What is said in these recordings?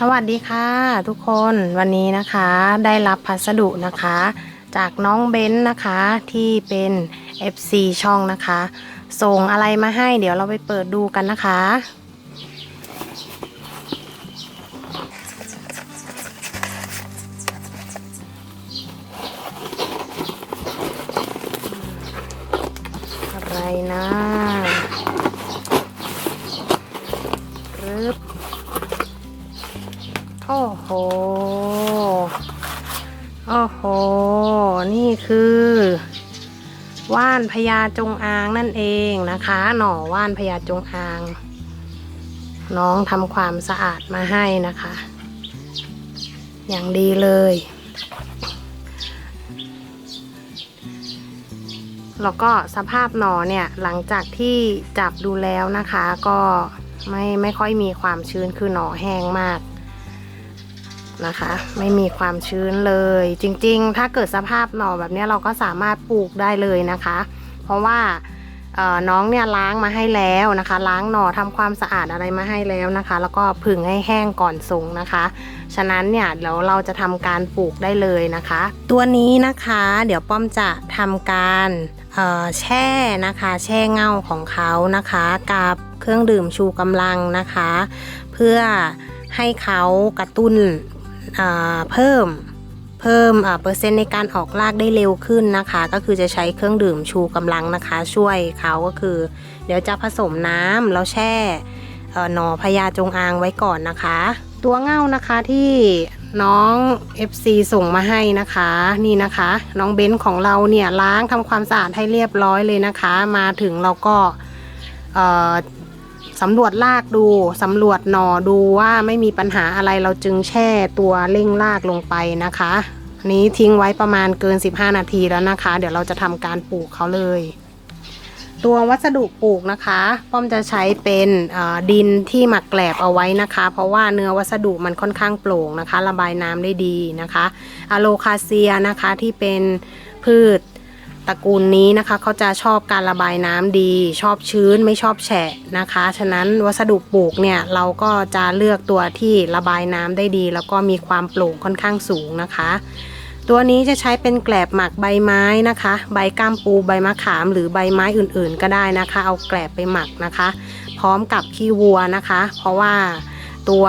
สวัสดีค่ะทุกคนวันนี้นะคะได้รับพัสดุนะคะ จากน้องเบ้นนะคะที่เป็น FC ช่องนะคะ ส่งอะไรมาให้เดี๋ยวเราไปเปิดดูกันนะคะ อะไรนะ ญาจงอางนั่นเองนะคะ หน่อว่านพญาจงอาง น้องทำความสะอาดมาให้นะคะ อย่างดีเลย แล้วก็สภาพหนอเนี่ยหลังจากที่จับดูแล้วนะคะก็ไม่ไม่ค่อยมีความชื้นคือหนอแห้งมากนะคะ ไม่มีความชื้นเลย จริง ๆ ถ้าเกิดสภาพหน่อแบบนี้เราก็สามารถปลูกได้เลยนะคะ เพราะว่าน้องเนี่ยล้างมาให้แล้วนะคะ ล้างหน่อทำความสะอาดอะไรมาให้แล้วนะคะ แล้วก็ผึ่งให้แห้งก่อนส่งนะคะ ฉะนั้นเนี่ยเดี๋ยวเราจะทำการปลูกได้เลยนะคะ ตัวนี้นะคะ เดี๋ยวป้อมจะทำการแช่นะคะ แช่เง่าของเขานะคะ กับเครื่องดื่มชูกำลังนะคะ เพื่อให้เขากระตุ้นเพิ่ม พิ่มอ่าเปอร์เซ็นต์ในการออกรากได้เร็วขึ้นนะคะ ก็คือจะใช้เครื่องดื่มชูกำลังนะคะ ช่วยเขาก็คือ เดี๋ยวจะผสมน้ำแล้วแช่อ่อหนอพญาจงอางไว้ก่อนนะคะ ตัวเง่านะคะที่น้อง FC ส่งมาให้นะคะนี่นะคะ น้องเบนซ์ของเราเนี่ยล้างทำความสะอาดให้เรียบร้อยเลยนะคะ มาถึงเราก็อ่อสำรวจรากดู สำรวจหน่อดูว่าไม่มีปัญหาอะไรเราจึงแช่ตัวเร่งรากลงไปนะคะ นี้ทิ้งไว้ประมาณเกิน 15 นาทีแล้วนะคะ เดี๋ยวเราจะทำการปลูกเขาเลย ตัววัสดุปลูกนะคะ ป้อมจะใช้เป็นดินที่หมักแกลบเอาไว้นะคะ เพราะว่าเนื้อวัสดุมันค่อนข้างโปร่งนะคะ ระบายน้ำได้ดีนะคะอะโลคาเซียนะคะที่เป็นพืช ตระกูลนี้นะคะเขาจะชอบการระบายน้ำดี ชอบชื้นไม่ชอบแฉะนะคะ ฉะนั้นวัสดุปลูกเนี่ยเราก็จะเลือกตัวที่ระบายน้ำได้ดี แล้วก็มีความโปร่งค่อนข้างสูงนะคะ ตัวนี้จะใช้เป็นแกลบหมักใบไม้นะคะ ใบก้ามปูใบมะขาม หรือใบไม้อื่นๆ ก็ได้นะคะ เอาแกลบไปหมักนะคะ พร้อมกับขี้วัวนะคะ เพราะว่าตัว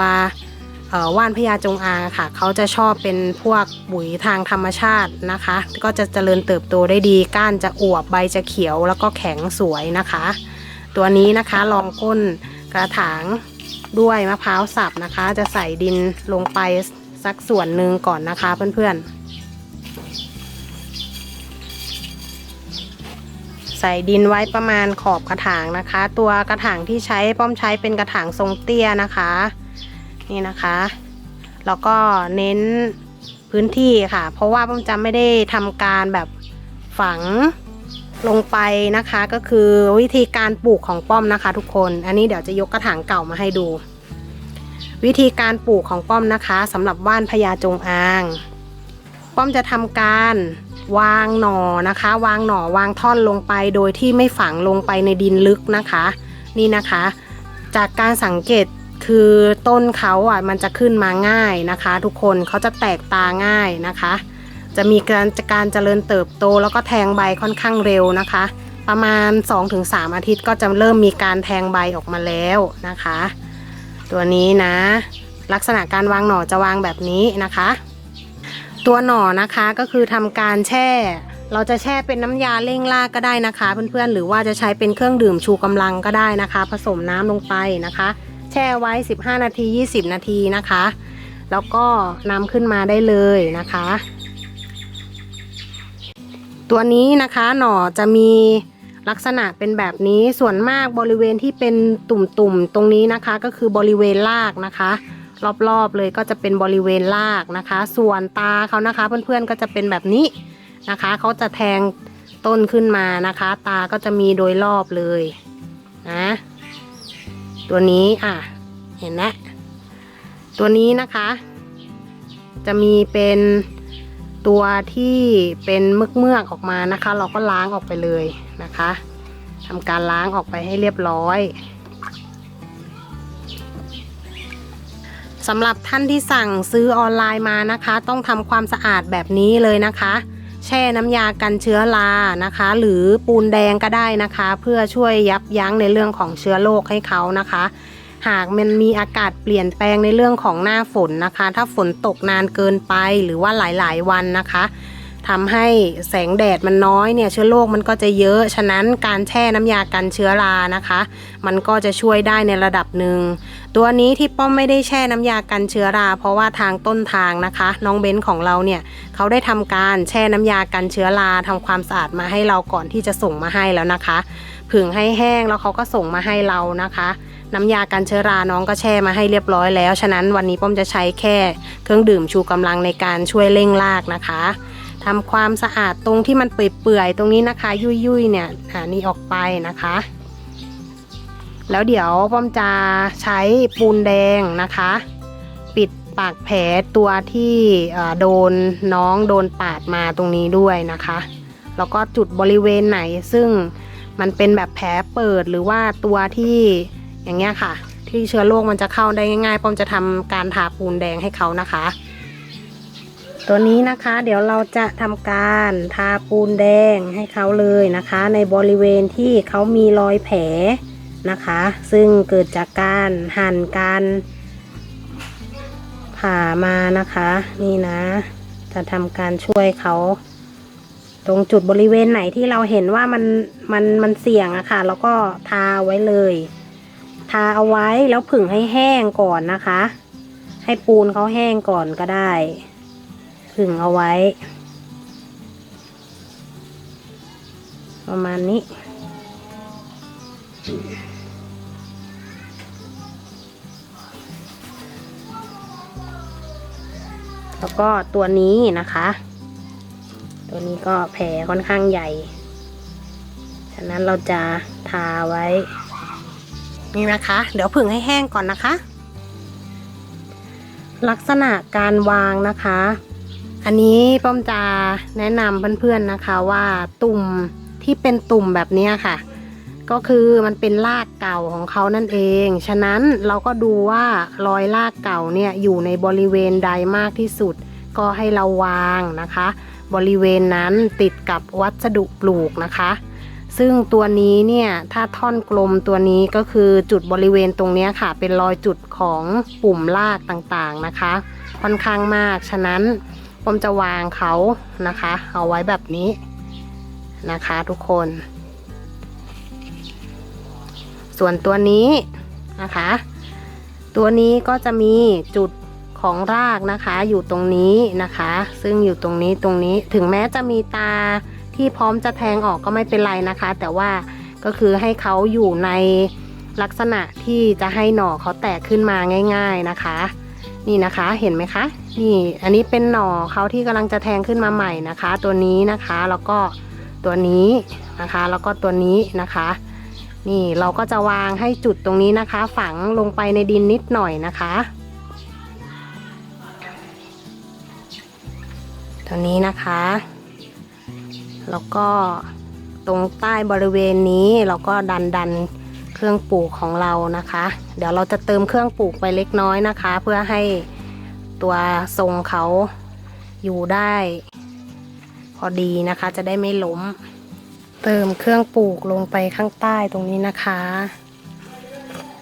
ว่านพญาจงอางค่ะ เขาจะชอบเป็นพวกปุ๋ยทางธรรมชาตินะคะ ก็จะเจริญเติบโตได้ดี ก้านจะอวบใบจะเขียวแล้วก็แข็งสวยนะคะ ตัวนี้นะคะลองก้นกระถางด้วยมะพร้าวสับนะคะ จะใส่ดินลงไปสักส่วนหนึ่งก่อนนะคะเพื่อนๆ ใส่ดินไว้ประมาณขอบกระถางนะคะ ตัวกระถางที่ใช้ป้อมใช้เป็นกระถางทรงเตี้ยนะคะ นี่นะคะแล้วก็เน้นพื้นที่ค่ะ เพราะว่าป้อมจะไม่ได้ทำการแบบฝังลงไปนะคะ ก็คือวิธีการปลูกของป้อมนะคะ ทุกคน อันนี้เดี๋ยวจะยกกระถางเก่ามาให้ดู วิธีการปลูกของป้อมนะคะสำหรับว่านพญาจงอาง ป้อมจะทำการวางหน่อนะคะ วางหน่อวางท่อนลงไป โดยที่ไม่ฝังลงไปในดินลึกนะคะ นี่นะคะ จากการสังเกต คือต้นเขาอะมันจะขึ้นมาง่ายนะคะ ทุกคนเขาจะแตกตาง่ายนะคะ จะมีการการเจริญเติบโตแล้วก็แทงใบค่อนข้างเร็วนะคะ ประมาณ 2-3 อาทิตย์ก็จะเริ่มมีการแทงใบออกมาแล้วนะคะ ตัวนี้นะ ลักษณะการวางหน่อจะวางแบบนี้นะคะ ตัวหน่อนะคะก็คือทำการแช่เราจะแช่เป็นน้ำยาเร่งรากก็ได้นะคะ เพื่อนๆ หรือว่าจะใช้เป็นเครื่องดื่มชูกำลังก็ได้นะคะ ผสมน้ำลงไปนะคะ ช่ไว้ 15 นาที 20 นาทีนะคะ แล้วก็นำขึ้นมาได้เลยนะคะ ตัวนี้นะคะหน่อจะมีลักษณะเป็นแบบนี้ส่วนมากบริเวณที่เป็นตุ่มๆตรงนี้นะคะ ก็คือบริเวณรากนะคะ รอบๆเลยก็จะเป็นบริเวณรากนะคะ ส่วนตาเขานะคะ เพื่อนๆก็จะเป็นแบบนี้นะคะเขาจะแทงต้นขึ้นมานะคะ ตาก็จะมีโดยรอบเลยนะ ตัวนี้อะเห็นนะตัวนี้นะคะ จะมีเป็นตัวที่เป็นเมือกเมือกออกมานะคะ เราก็ล้างออกไปเลยนะคะทำการล้างออกไปให้เรียบร้อยสำหรับท่านที่สั่งซื้อออนไลน์มานะคะ ต้องทำความสะอาดแบบนี้เลยนะคะ แช่น้ำยากันเชื้อรานะคะ หรือปูนแดงก็ได้นะคะ เพื่อช่วยยับยั้งในเรื่องของเชื้อโรคให้เขานะคะ หากมันมีอากาศเปลี่ยนแปลงในเรื่องของหน้าฝนนะคะ ถ้าฝนตกนานเกินไปหรือว่าหลายๆ วันนะคะ ทำให้แสงแดดมันน้อยเนี่ยเชื้อโรคมันก็จะเยอะ ฉะนั้นการแช่น้ำยากันเชื้อรานะคะ มันก็จะช่วยได้ในระดับหนึ่ง ตัวนี้ที่ป้อมไม่ได้แช่น้ำยากันเชื้อรา เพราะว่าทางต้นทางนะคะ น้องเบนซ์ของเราเนี่ยเขาได้ทำการแช่น้ำยากันเชื้อราทำความสะอาดมาให้เราก่อนที่จะส่งมาให้แล้วนะคะผึ่งให้แห้งแล้วเขาก็ส่งมาให้เรานะคะน้ำยากันเชื้อรา น้องก็แช่มาให้เรียบร้อยแล้ว ฉะนั้นวันนี้ป้อมจะใช้แค่เครื่องดื่มชูกำลังในการช่วยเร่งรากนะคะ ทำความสะอาดตรงที่มันเปื่อยๆตรงนี้นะคะ ยุ่ยๆเนี่ยอ่านี่ออกไปนะคะ แล้วเดี๋ยวป้อมจะใช้ปูนแดงนะคะ ปิดปากแผลตัวที่โดนน้องโดนปาดมาตรงนี้ด้วยนะคะ แล้วก็จุดบริเวณไหนซึ่งมันเป็นแบบแผลเปิดหรือว่าตัวที่อย่างเงี้ยค่ะ ที่เชื้อโรคมันจะเข้าได้ง่ายๆป้อมจะทำการทาปูนแดงให้เขานะคะ ตัวนี้นะคะเดี๋ยวเราจะทำการทาปูนแดงให้เขาเลยนะคะ ในบริเวณที่เขามีรอยแผลนะคะ ซึ่งเกิดจากการหั่นการผ่ามานะคะ นี่นะ จะทำการช่วยเขาตรงจุดบริเวณไหนที่เราเห็นว่ามันมันมันเสี่ยงอะค่ะ แล้วก็ทาไว้เลย ทาเอาไว้แล้วผึ่งให้แห้งก่อนนะคะ ให้ปูนเขาแห้งก่อนก็ได้ ผึ่งเอาไว้ ประมาณนี้ แล้วก็ตัวนี้นะคะ ตัวนี้ก็แผลค่อนข้างใหญ่ ฉะนั้นเราจะทาไว้ นี่นะคะ เดี๋ยวผึ่งให้แห้งก่อนนะคะลักษณะการวางนะคะ อันนี้ป้อมจะแนะนำเพื่อนๆนะคะว่าตุ่มที่เป็นตุ่มแบบนี้ค่ะ ก็คือมันเป็นรากเก่าของเขานั่นเอง ฉะนั้นเราก็ดูว่ารอยรากเก่าเนี่ยอยู่ในบริเวณใดมากที่สุด ก็ให้เราวางนะคะ บริเวณนั้นติดกับวัสดุปลูกนะคะ ซึ่งตัวนี้เนี่ยถ้าท่อนกลมตัวนี้ก็คือจุดบริเวณตรงนี้ค่ะ เป็นรอยจุดของปุ่มรากต่างๆนะคะ ค่อนข้างมากฉะนั้น ผมจะวางเขานะคะ เอาไว้แบบนี้นะคะทุกคน ส่วนตัวนี้นะคะ ตัวนี้ก็จะมีจุดของรากนะคะอยู่ตรงนี้นะคะ ซึ่งอยู่ตรงนี้ตรงนี้ถึงแม้จะมีตาที่พร้อมจะแทงออกก็ไม่เป็นไรนะคะ แต่ว่าก็คือให้เขาอยู่ในลักษณะที่จะให้หน่อเขาแตกขึ้นมาง่าย ๆนะคะ นี่นะคะเห็นไหมคะนี่อันนี้เป็นหน่อเขาที่กำลังจะแทงขึ้นมาใหม่นะคะ ตัวนี้นะคะแล้วก็ตัวนี้นะคะ แล้วก็ตัวนี้นะคะ นี่เราก็จะวางให้จุดตรงนี้นะคะ ฝังลงไปในดินนิดหน่อยนะคะตัวนี้นะคะ แล้วก็ตรงใต้บริเวณนี้เราก็ดันดัน เครื่องปลูกของเรานะคะ เดี๋ยวเราจะเติมเครื่องปลูกไปเล็กน้อยนะคะ เพื่อให้ตัวทรงเขาอยู่ได้ พอดีนะคะจะได้ไม่ล้ม เติมเครื่องปลูกลงไปข้างใต้ตรงนี้นะคะ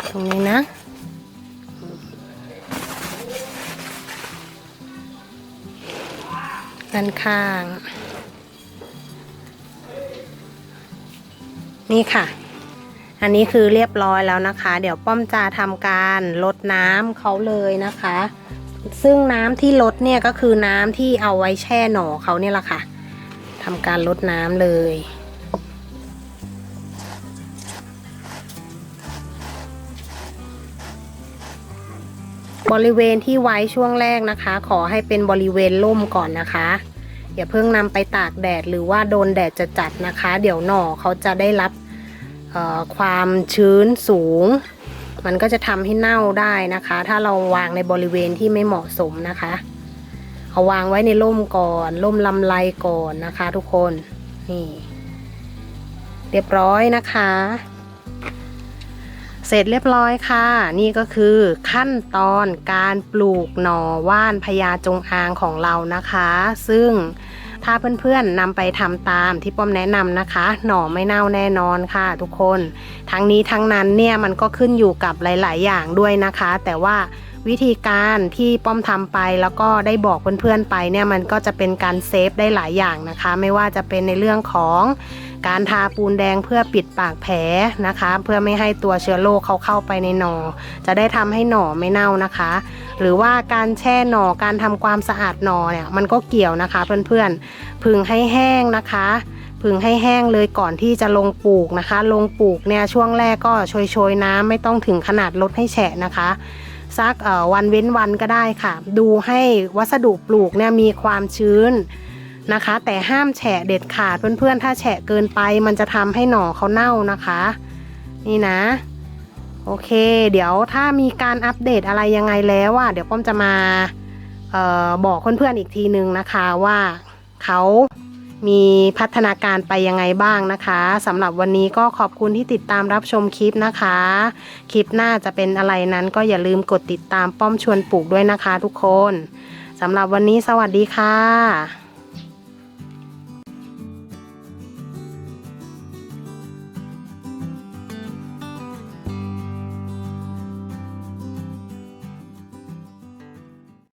ตรงนี้นะด้านข้าง นี่ค่ะ อันนี้คือเรียบร้อยแล้วนะคะ เดี๋ยวป้อมจะทำการลดน้ำเขาเลยนะคะ ซึ่งน้ำที่ลดเนี่ยก็คือน้ำที่เอาไว้แช่หน่อเขาเนี่ยแหละค่ะทำการลดน้ำเลยบริเวณที่ไว้ช่วงแรกนะคะ ขอให้เป็นบริเวณร่มก่อนนะคะ อย่าเพิ่งนำไปตากแดดหรือว่าโดนแดดจะจัดนะคะ เดี๋ยวหน่อเขาจะได้รับ ความชื้นสูง มันก็จะทำให้เน่าได้นะคะ ถ้าเราวางในบริเวณที่ไม่เหมาะสมนะคะ เอาวางไว้ในร่มก่อนร่มลำไรก่อนนะคะ ทุกคนนี่เรียบร้อยนะคะ เสร็จเรียบร้อยค่ะ นี่ก็คือขั้นตอนการปลูกหน่อว่านพญาจงอางของเรานะคะ ซึ่ง ถ้าเพื่อนๆนำไปทำตามที่ป้อมแนะนำนะคะ หน่อไม่เน่าแน่นอนค่ะ ทุกคน ทั้งนี้ทั้งนั้นเนี่ยมันก็ขึ้นอยู่กับหลาย ๆ อย่างด้วยนะคะ แต่ว่าวิธีการที่ป้อมทำไปแล้วก็ได้บอกเพื่อนๆไปเนี่ยมันก็จะเป็นการเซฟได้หลายอย่างนะคะ ไม่ว่าจะเป็นในเรื่องของ การทาปูนแดงเพื่อปิดปากแผลนะคะ เพื่อไม่ให้ตัวเชื้อโรคเขาเข้าไปในหนอ จะได้ทำให้หนอไม่เน่านะคะ หรือว่าการแช่หนอการทำความสะอาดหนอเนี่ยมันก็เกี่ยวนะคะ เพื่อนๆพึงให้แห้งนะคะพึงให้แห้งเลยก่อนที่จะลงปลูกนะคะ ลงปลูกเนี่ยช่วงแรกก็โชยๆน้ำไม่ต้องถึงขนาดลดให้แฉะนะคะสักวันเว้นวันก็ได้ค่ะ ดูให้วัสดุปลูกเนี่ยมีความชื้น นะคะ แต่ห้ามแฉะเด็ดขาดเพื่อนๆ ถ้าแฉะเกินไป มันจะทำให้หน่อเขาเน่านะคะ นี่นะ โอเค เดี๋ยวถ้ามีการอัปเดตอะไรยังไงแล้วอะเดี๋ยวป้อมจะมาออบอกเพื่อนๆอีกทีนึงนะคะว่าเขามีพัฒนาการไปยังไงบ้างนะคะสำหรับวันนี้ก็ขอบคุณที่ติดตามรับชมคลิปนะคะ คลิปหน้าจะเป็นอะไรนั้นก็อย่าลืมกดติดตามป้อมชวนปลูกด้วยนะคะทุกคนสำหรับวันนี้สวัสดีค่ะ